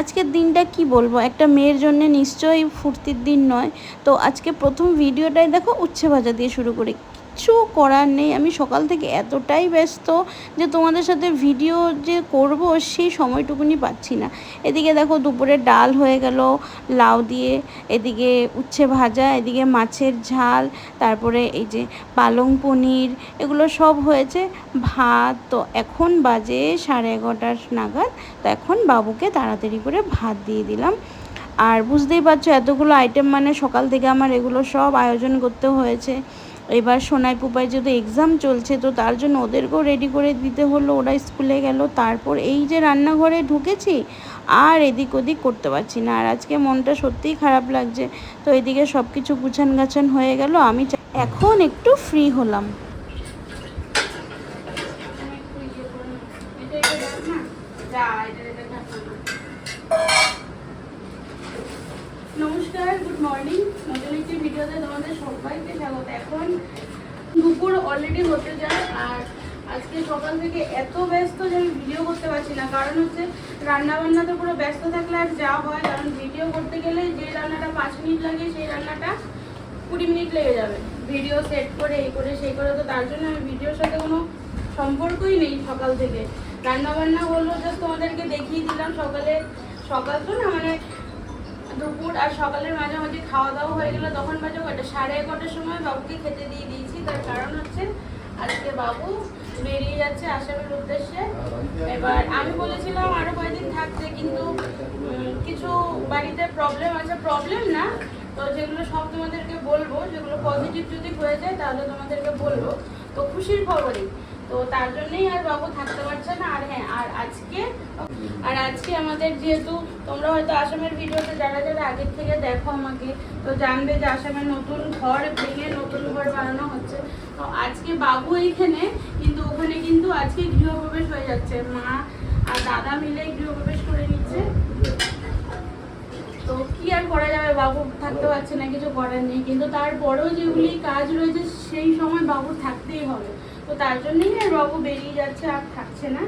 আজকের দিনটা কি বলব? একটা মেয়ের জন্য নিশ্চয়ই ফুর্তির দিন নয়। তো আজকে প্রথম ভিডিওটাই দেখো উচ্ছে ভাজা দিয়ে শুরু করি। কিচ্ছু করার নেই। আমি সকাল থেকে এতটাই ব্যস্ত যে তোমাদের সাথে ভিডিও যে করব সেই সময়টুকুনি পাচ্ছি না। এদিকে দেখো দুপুরে ডাল হয়ে গেল, লাউ দিয়ে, এদিকে উচ্ছে ভাজা, এদিকে মাছের ঝাল, তারপরে এই যে পালং পনির, এগুলো সব হয়েছে। ভাত তো এখন বাজে সাড়ে এগারোটার নাগাদ, তো এখন বাবুকে তাড়াতাড়ি করে ভাত দিয়ে দিলাম। আর বুঝতেই পারছ এতগুলো আইটেম মানে সকাল থেকে আমার এগুলো সব আয়োজন করতে হয়েছে। এবার সোনাই পুপায় যেহেতু এক্সাম চলছে, তো তার জন্য ওদেরকেও রেডি করে দিতে হলো। ওরা স্কুলে গেল, তারপর এই যে রান্নাঘরে ঢুকেছি, আর এদিক ওদিক করতে পারছি না। আর আজকে মনটা সত্যিই খারাপ লাগছে। তো এদিকে সব কিছু গুছান গাছান হয়ে গেল। আমি এখন একটু ফ্রি হলাম নমস্কার গুড মর্নিং নতুন একটি ভিডিওতে তোমাদের সবাইকে স্বাগত। এখন দুপুর অলরেডি হতে যায় আর আজকে সকাল থেকে এত ব্যস্ত যে আমি ভিডিও করতে পারছি না। কারণ হচ্ছে রান্না বান্নাতে পুরো ব্যস্ত থাকলে আর যা হয়, কারণ ভিডিও করতে গেলে যে রান্নাটা পাঁচ মিনিট লাগে, সেই রান্নাটা কুড়ি মিনিট লেগে যাবে। ভিডিও সেট করে, এই করে, সেই করে, তো তার জন্য আমি ভিডিওর সাথে কোনো সম্পর্কই নেই সকাল থেকে। রান্না বান্না হলো জাস্ট তোমাদেরকে দেখিয়ে দিলাম সকালে। সকাল তো না মানে দুপুর আর সকালের মাঝামাঝি খাওয়া দাওয়া হয়ে গেলো, তখন বাজে কটা সাড়ে এগারোটার সময় বাবুকে খেতে দিয়ে দিয়েছি। তার কারণ হচ্ছে আজকে বাবু বেরিয়ে যাচ্ছে আসামের উদ্দেশ্যে। এবার আমি বলেছিলাম আরও কয়েকদিন থাকতে, কিন্তু কিছু বাড়িতে প্রবলেম আছে। প্রবলেম না, তো যেগুলো সব তোমাদেরকে বলব, যেগুলো পজিটিভ যদি হয়ে যায়, তাহলে তোমাদেরকে বলব। তো খুশির খবরই তো তার জন্যই আর বাবু থাকতে পারছে না আর হ্যাঁ আর আজকে আর আজকে আমাদের যেহেতু তোমরা হয়তো আসামের ভিডিওতে যারা যারা আগের থেকে দেখো আমাকে তো জানবে যে আসামের নতুন ঘর ভেঙে নতুন ঘর বানানো হচ্ছে। তো আজকে বাবু এইখানে কিন্তু ওখানে কিন্তু আজকে গৃহপ্রবেশ হয়ে যাচ্ছে। মা আর দাদা মিলে গৃহপ্রবেশ করে নিচ্ছে। তো কি আর করা যাবে? বাবু থাকতে পারছে না কিছু করার নেই। কিন্তু তারপরেও যেগুলি কাজ রয়েছে সেই সময় বাবু থাকতেই হবে। তো তার জন্যই বাবু বেরিয়ে যাচ্ছে আর থাকছে না।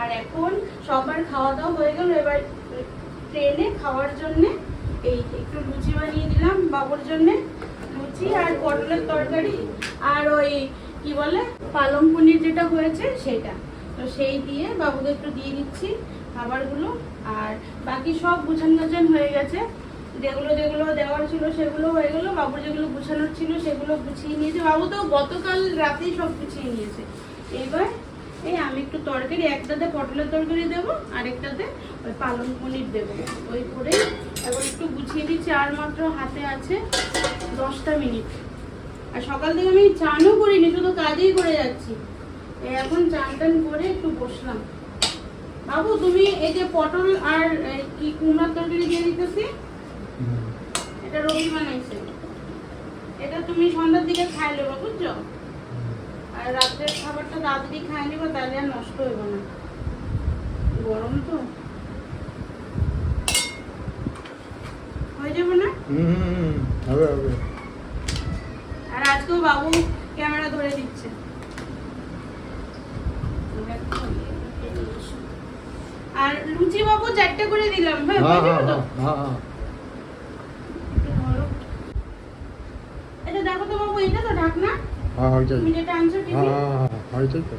আর এখন সবার খাওয়া দাওয়া হয়ে গেল, এবার ট্রেনে খাওয়ার জন্য এই একটু লুচি বানিয়ে দিলাম বাবুর জন্যে। লুচি আর পটলের তরকারি আর ওই কি বলে, পালং পনির যেটা হয়েছে সেটা। তো সেই দিয়ে বাবুকে একটু দিয়ে দিচ্ছি খাবারগুলো। আর বাকি সব গুছান গাছান হয়ে গেছে। যেগুলো যেগুলো দেওয়ার ছিল সেগুলো হয়ে গেলো বাবুর যেগুলো গুছানোর ছিল সেগুলো গুছিয়ে নিয়েছে। বাবু তো গতকাল রাতেই সব গুছিয়ে নিয়েছে। এইবার এই আমি একটু তরকারি, একটাতে পটলের তরকারি দেবো আর একটাতে ওই পালং পনির দেবো। ওই করে এবার একটু গুছিয়ে দিচ্ছি আর মাত্র হাতে আছে দশটা মিনিট। আর সকাল থেকে আমি চানও করিনি, শুধু কাজেই করে যাচ্ছি। এখন চান টান করে একটু বসলাম। বাবু, তুমি এই যে পটল আর কি কুমড়ার তরকারি দিয়ে দিতেছি? রবি বানাইছে। এটা তুমি সন্ধ্যার দিকে খাই নেব বুঝছ? আর রাত্রের খাবারটা তাড়াতাড়ি খাই নিবো তাহলে আর নষ্ট হইব না। গরম তো। হয়ে যাবে না? হুম হবে হবে। আর আজকেও বাবু ক্যামেরা ধরে দিচ্ছে। আর লুচি বাবু চারটে করে দিলাম হ্যাঁ হ্যাঁ হয়ে হ্যাঁ যাবে তো? হ্যাঁ হ্যাঁ একটু ধরো। এটা দেখো তো বাবু এটা তো ঢাকনা হ্যাঁ হয়েছে হ্যাঁ হ্যাঁ হ্যাঁ হয়েছে তো।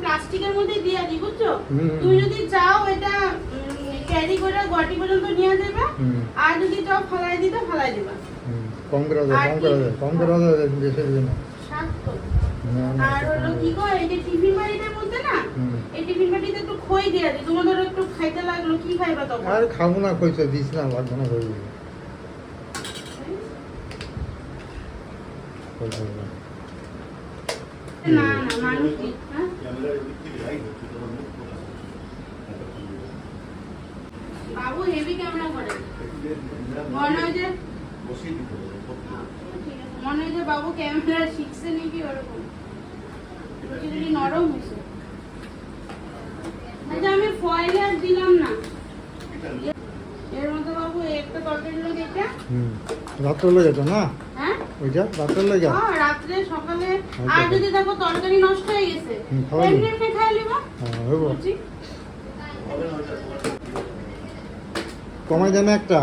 প্লাস্টিকের মধ্যে দিয়ে দিই বুঝছ। তুমি যদি চাও এটা ক্যারি করে গটি পর্যন্ত নিয়ে যাবে আর যদি চাও ফালাই দিতে ফালাই দিবা। কম করে আর কম কি? করে দেয় কম করে দেয় বেশি দিন আর হলো কি গো এই যে টিফিন বাড়িটার মধ্যে না হুম। এই টিফিন বাড়িতে একটু খই দিয়ে দিই। তোমাদের একটু খাইতে লাগল কি খাইবা তখন? আর খাব না কইছে দিস না লাগবে না কই না না মানুষ কি, হ্যাঁ? বাবু হেভি ক্যামেরা করে। মনে হয় যে মনে হয় যে বাবু ক্যামেরা শিখছে নাকি ওরকম। নরম হয়েছে ফয়েলে আর দিলাম না। এর মধ্যে বাবু একটা তরকারি লোক এটা হুম রাত্রে লেগে তো না? হ্যাঁ? ওইটা রাতের লেগে? হ্যাঁ রাত্রে সকালে। আর যদি দেখো তরকারি নষ্ট হয়ে গেছে এমনি এমনি খাই লিবা। হ্যাঁ হইব। কমাই দে না একটা।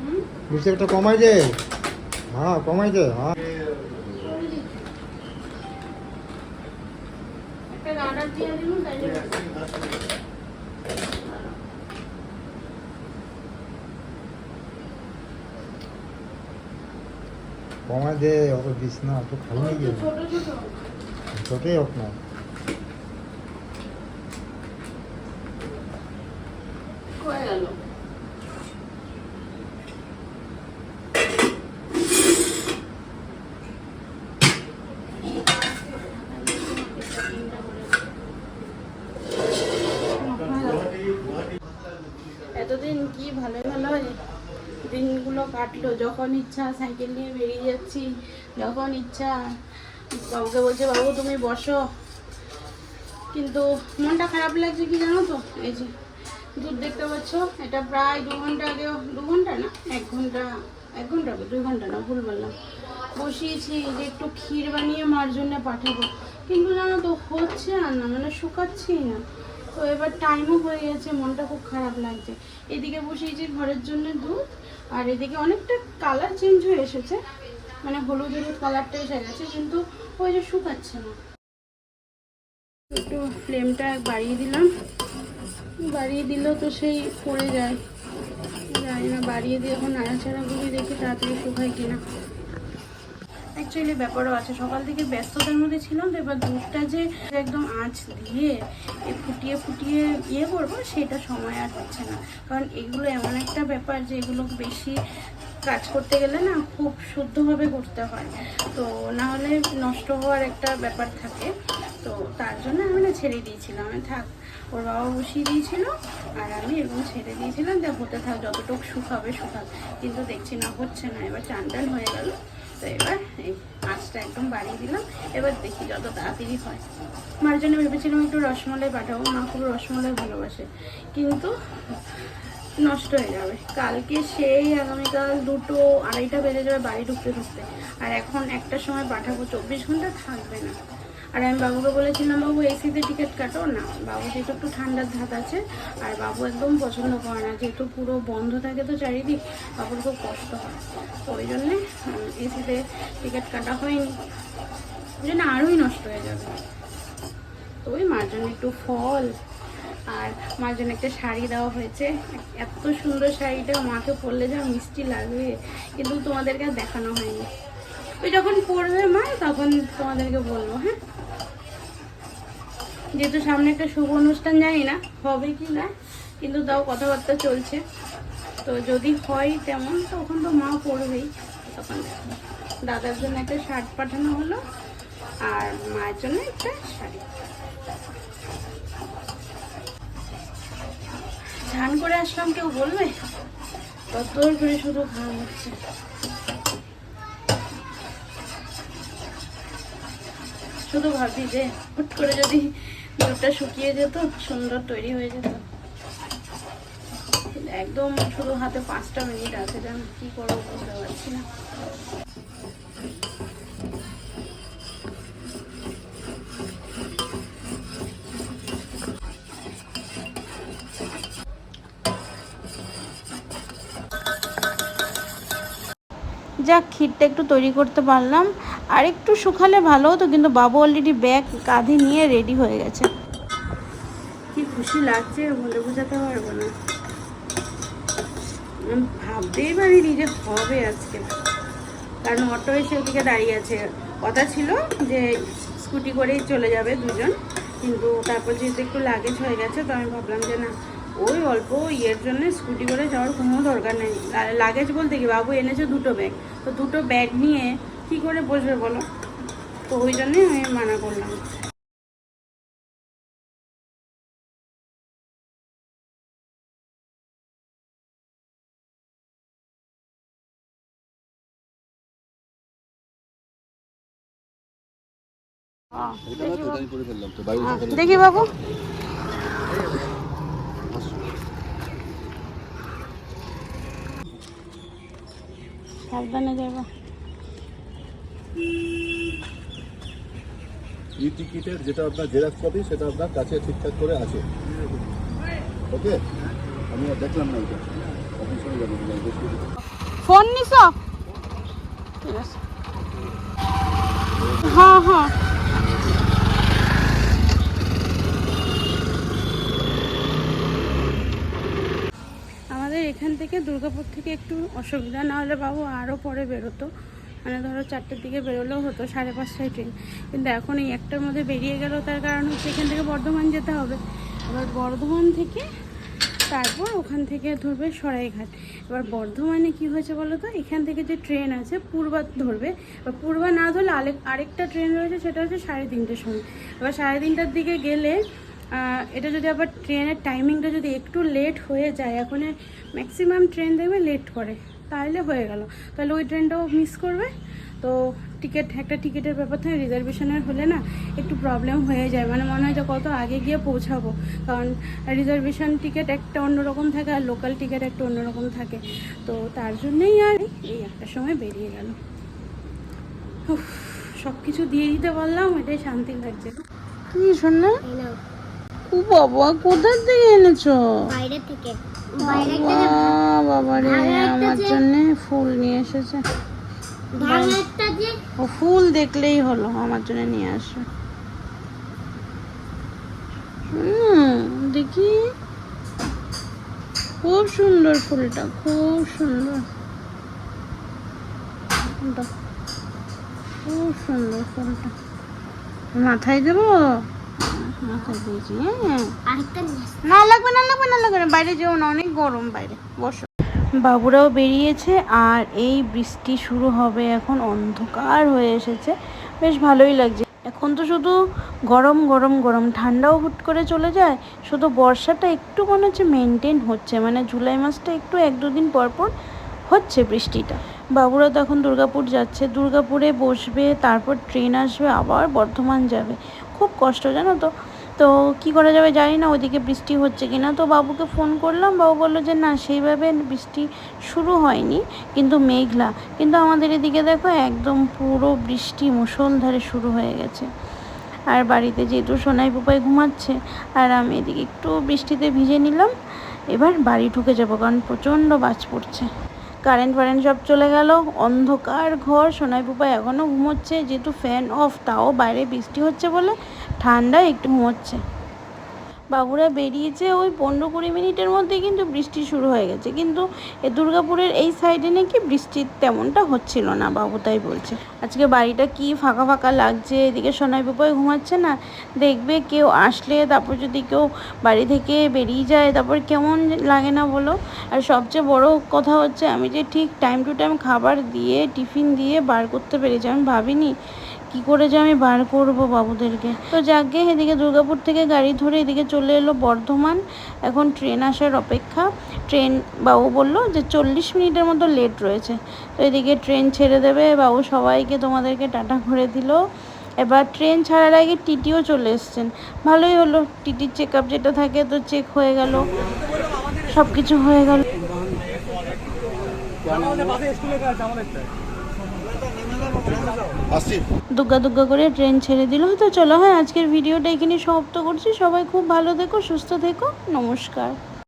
হুম? বুঝছে একটা কমাই দে। হ্যাঁ কমাই দে হ্যাঁ। একটা অর্ডার দিয়ে দিলাম তাই কমাই দে অত দিস না তো খাই নিয়ে গিয়ে ছোট ছোট ছোটই হোক না হয়ে গেল কি ভালো দিনগুলো কাটলো, যখন ইচ্ছা সাইকেল নিয়ে বেরিয়ে যাচ্ছি, যখন ইচ্ছা বাবুকে বলছে, বাবু, তুমি বসো। কিন্তু মনটা খারাপ লাগছে কি জানো তো? এই যে দুধ দেখতে পাচ্ছ, এটা প্রায় দু ঘণ্টা আগে দু ঘণ্টা না? এক ঘণ্টা এক ঘণ্টা দুই ঘণ্টা না, ভুল বললাম। বসিয়েছি যে একটু ক্ষীর বানিয়ে মার জন্য পাঠাবো। কিন্তু জানো তো, হচ্ছে না মানে শুকাচ্ছেই না। তো এবার টাইমও হয়ে গেছে, মনটা খুব খারাপ লাগছে। এদিকে বসিয়েছি ঘরের জন্য দুধ, আর এদিকে অনেকটা কালার চেঞ্জ হয়ে এসেছে। মানে হলুদ হলুদ কালারটা এসে গেছে, কিন্তু ওই যে শুকাচ্ছে না। একটু ফ্লেমটা বাড়িয়ে দিলাম। বাড়িয়ে দিলেও তো সেই পড়ে যায়। জানি না, বাড়িয়ে দিয়ে এখন নাড়াচাড়া করি, দেখি তাড়াতাড়ি শুকায় কিনা। অ্যাকচুয়ালি ব্যাপারও আছে। সকাল থেকে ব্যস্ততার মধ্যে ছিলাম, তো এবার দুধটা যে একদম আঁচ দিয়ে ফুটিয়ে ফুটিয়ে ইয়ে করব, সেটা সময় আর হচ্ছে না। কারণ এগুলো এমন একটা ব্যাপার যে এগুলো বেশি কাজ করতে গেলে না খুব শুদ্ধভাবে করতে হয়। তো না হলে নষ্ট হওয়ার একটা ব্যাপার থাকে। তো তার জন্য আমি না ছেড়ে দিয়েছিলাম। আমি থাক, ওর বাবা বসিয়ে দিয়েছিল, আর আমি এরকম ছেড়ে দিয়েছিলাম যে, হতে থাক, যতটুকু শুকাবে শুকাক কিন্তু দেখছি না, হচ্ছে না। এবার চান হয়ে গেল। এবার এই আঁচটা একদম বাড়িয়ে দিলাম। এবার দেখি যত তাড়াতাড়ি হয়। মার জন্য ভেবেছিলাম একটু রসমলাই পাঠাবো, মা খুব রসমলাই ভালোবাসে। কিন্তু নষ্ট হয়ে যাবে। কালকে সেই আগামীকাল দুটো আড়াইটা বেজে যাবে বাড়ি ঢুকতে ঢুকতে। আর এখন একটা সময় পাঠাবো চব্বিশ ঘণ্টা থাকবে না। আর আমি বাবুকে বলেছিলাম, বাবু এসিতে টিকিট কাটো। না, বাবু যেহেতু একটু ঠান্ডার ধাত আছে, আর বাবু একদম পছন্দ করে না, যেহেতু পুরো বন্ধ থাকে তো চারিদিক, বাবুর খুব কষ্ট হয়। ওই জন্যে এসিতে টিকিট কাটা হয়নি। ওই জন্য আরোই নষ্ট হয়ে যাবে। তো ওই মার জন্য একটু ফল, আর মার জন্য একটা শাড়ি দেওয়া হয়েছে। এত সুন্দর শাড়িটা, মাকে পরলে যা মিষ্টি লাগবে, কিন্তু তোমাদেরকে দেখানো হয়নি। ওই যখন পরবে মা, তখন তোমাদেরকে বলব হ্যাঁ? যেহেতু সামনে একটা শুভ অনুষ্ঠান, জানি না হবে কি না, কিন্তু তাও কথাবার্তা চলছে। তো যদি হয় তেমন, তখন তো মা পড়বেই। তখন দাদার জন্য একটা শার্ট পাঠানো হলো, আর মায়ের জন্য একটা শাড়ি। স্নান করে আসলাম, কেউ বলবে? তত করে শুধু ঘাম হচ্ছে। শুধু ভাবি যে, হুট করে যদি দুধটা শুকিয়ে যেত, সুন্দর তৈরি হয়ে যেত। একদম শুধু হাতে পাঁচটা মিনিট আছে যেন কি করব বুঝতে পারছি না। যাক, ক্ষীরটা একটু তৈরি করতে পারলাম। আর একটু শুকালে ভালো হতো, কিন্তু বাবু অলরেডি ব্যাগ কাঁধে নিয়ে রেডি হয়ে গেছে। খুশি লাগছে বলে বোঝাতে পারব না। ভাবতেই পারিনি যে হবে আজকে। কারণ অটো এসে ওদিকে দাঁড়িয়ে আছে। কথা ছিল যে স্কুটি করেই চলে যাবে দুজন, কিন্তু তারপর যেহেতু একটু লাগেজ হয়ে গেছে, তো আমি ভাবলাম যে না, ওই অল্প ইয়ের জন্য স্কুটি করে যাওয়ার কোনো দরকার নেই। লাগেজ বলতে কি, বাবু এনেছে দুটো ব্যাগ তো দুটো ব্যাগ নিয়ে কি করে বসবে বলো? তো ওই জন্যই আমি মানা করলাম। দেখি বাবু। টিকিটের যেটা আপনার জেরক্স কপি সেটা আপনার কাছে ঠিকঠাক করে আছে। ওকে? আমি দেখলাম না এটা। ফোন নিছ? হ্যাঁ হ্যাঁ। এখান থেকে দুর্গাপুর থেকে একটু অসুবিধা না হলে বাবু আরও পরে বেরোতো। মানে ধরো চারটের দিকে বেরোলেও হতো, সাড়ে পাঁচটায় ট্রেন। কিন্তু এখন এই একটার মধ্যে বেরিয়ে গেল, তার কারণ হচ্ছে এখান থেকে বর্ধমান যেতে হবে। এবার বর্ধমান থেকে তারপর ওখান থেকে ধরবে সরাইঘাট। এবার বর্ধমানে কি হয়েছে বলো তো? এখান থেকে যে ট্রেন আছে, পূর্বা ধরবে। এবার পূর্বা না ধরলে আরেক, আরেকটা ট্রেন রয়েছে, সেটা হচ্ছে সাড়ে তিনটের সময়। এবার সাড়ে তিনটার দিকে গেলে এটা যদি আবার ট্রেনের টাইমিংটা যদি একটু লেট হয়ে যায় এখন ম্যাক্সিমাম ট্রেন দেখবে লেট করে তাহলে হয়ে গেল। তাহলে ওই ট্রেনটাও মিস করবে। তো টিকিট একটা টিকিটের ব্যাপার থাকে রিজার্ভেশনের হলে না একটু প্রবলেম হয়ে যায়। মানে মনে হয় যে কত আগে গিয়ে পৌঁছাবো। কারণ রিজার্ভেশন টিকিট একটা অন্যরকম থাকে আর লোকাল টিকিট একটা অন্যরকম থাকে। তো তার জন্যই আর এই একটা সময় বেরিয়ে গেল। সব কিছু দিয়ে দিতে পারলাম এটাই শান্তি লাগছে। কি শোনা ও বাবা কোথা থেকে এনেছো? বাইরে থেকে। বাইরে বাবা রে আমার জন্য ফুল নিয়ে এসেছে। ও ফুল দেখলেই হলো আমার জন্য নিয়ে আসো। দেখি। খুব সুন্দর ফুলটা খুব সুন্দর। খুব সুন্দর ফুলটা। মাথায় দেবো? বাইরে যেও না, অনেক গরম বাইরে। বসো। বাবুরাও বেরিয়েছে আর এই বৃষ্টি শুরু হবে এখন, অন্ধকার হয়ে এসেছে। বেশ ভালোই লাগছে। এখন তো শুধু গরম গরম গরম। ঠান্ডাও হুট করে চলে যায়। শুধু বর্ষাটা একটু মনে হচ্ছে মেনটেন হচ্ছে। মানে জুলাই মাসটা একটু এক দুদিন পর পর হচ্ছে বৃষ্টিটা। বাবুরা তো এখন দুর্গাপুর যাচ্ছে। দুর্গাপুরে বসবে, তারপর ট্রেন আসবে, আবার বর্ধমান যাবে। খুব কষ্ট, জানো তো? তো কি করা যাবে জানি না, ওইদিকে বৃষ্টি হচ্ছে কিনা। তো বাবুকে ফোন করলাম, বাবু বলল যে, না, সেইভাবে বৃষ্টি শুরু হয়নি, কিন্তু মেঘলা। কিন্তু আমাদের এদিকে দেখো, একদম পুরো বৃষ্টি মুষলধারে শুরু হয়ে গেছে। আর বাড়িতে যেহেতু সোনাই পুপাই ঘুমাচ্ছে, আর আমি এদিকে একটু বৃষ্টিতে ভিজে নিলাম, এবার বাড়ি ঢুকে যাব, কারণ প্রচণ্ড বাজ পড়ছে। কারেন্ট ফারেন্ট সব চলে গেল, অন্ধকার ঘর, সোনাই পুপা এখনও ঘুমোচ্ছে, যেহেতু ফ্যান অফ তাও বাইরে বৃষ্টি হচ্ছে বলে ঠান্ডা একটু ঘুমোচ্ছে। বাবুরা বেরিয়েছে ওই পনেরো কুড়ি মিনিটের মধ্যে কিন্তু বৃষ্টি শুরু হয়ে গেছে। কিন্তু এ দুর্গাপুরের এই সাইডে নাকি বৃষ্টি তেমনটা হচ্ছিল না, বাবু তাই বলছে। আজকে বাড়িটা কি ফাঁকা ফাঁকা লাগছে? এদিকে সোনাই পুপাই ঘুমাচ্ছে না। দেখবে কেউ আসলে, তারপর যদি কেউ বাড়ি থেকে বেরিয়ে যায়, তারপর কেমন লাগে না বলো? আর সবচেয়ে বড় কথা হচ্ছে, আমি যে ঠিক টাইম টু টাইম খাবার দিয়ে, টিফিন দিয়ে বার করতে পেরেছি, আমি ভাবিনি কি করে যে আমি বার করব বাবুদেরকে তো যাকে এদিকে দুর্গাপুর থেকে গাড়ি ধরে এদিকে চলে এলো বর্ধমান এখন ট্রেন আসার অপেক্ষা ট্রেন বাবু বলল যে চল্লিশ মিনিটের মতো লেট রয়েছে তো এদিকে ট্রেন ছেড়ে দেবে বাবু সবাইকে তোমাদেরকে টাটা করে দিল এবার ট্রেন ছাড়ার আগে টিটিও চলে এসছেন ভালোই হলো টিটির চেক আপ যেটা থাকে তো চেক হয়ে গেল সব কিছু হয়ে গেল দুগ্গা দুগ্গা করে ট্রেন ছেড়ে দিল। তো চলো হ্যাঁ আজকের ভিডিওটা এখানে সমাপ্ত করছি। সবাই খুব ভালো থেকো, সুস্থ থেকো। নমস্কার।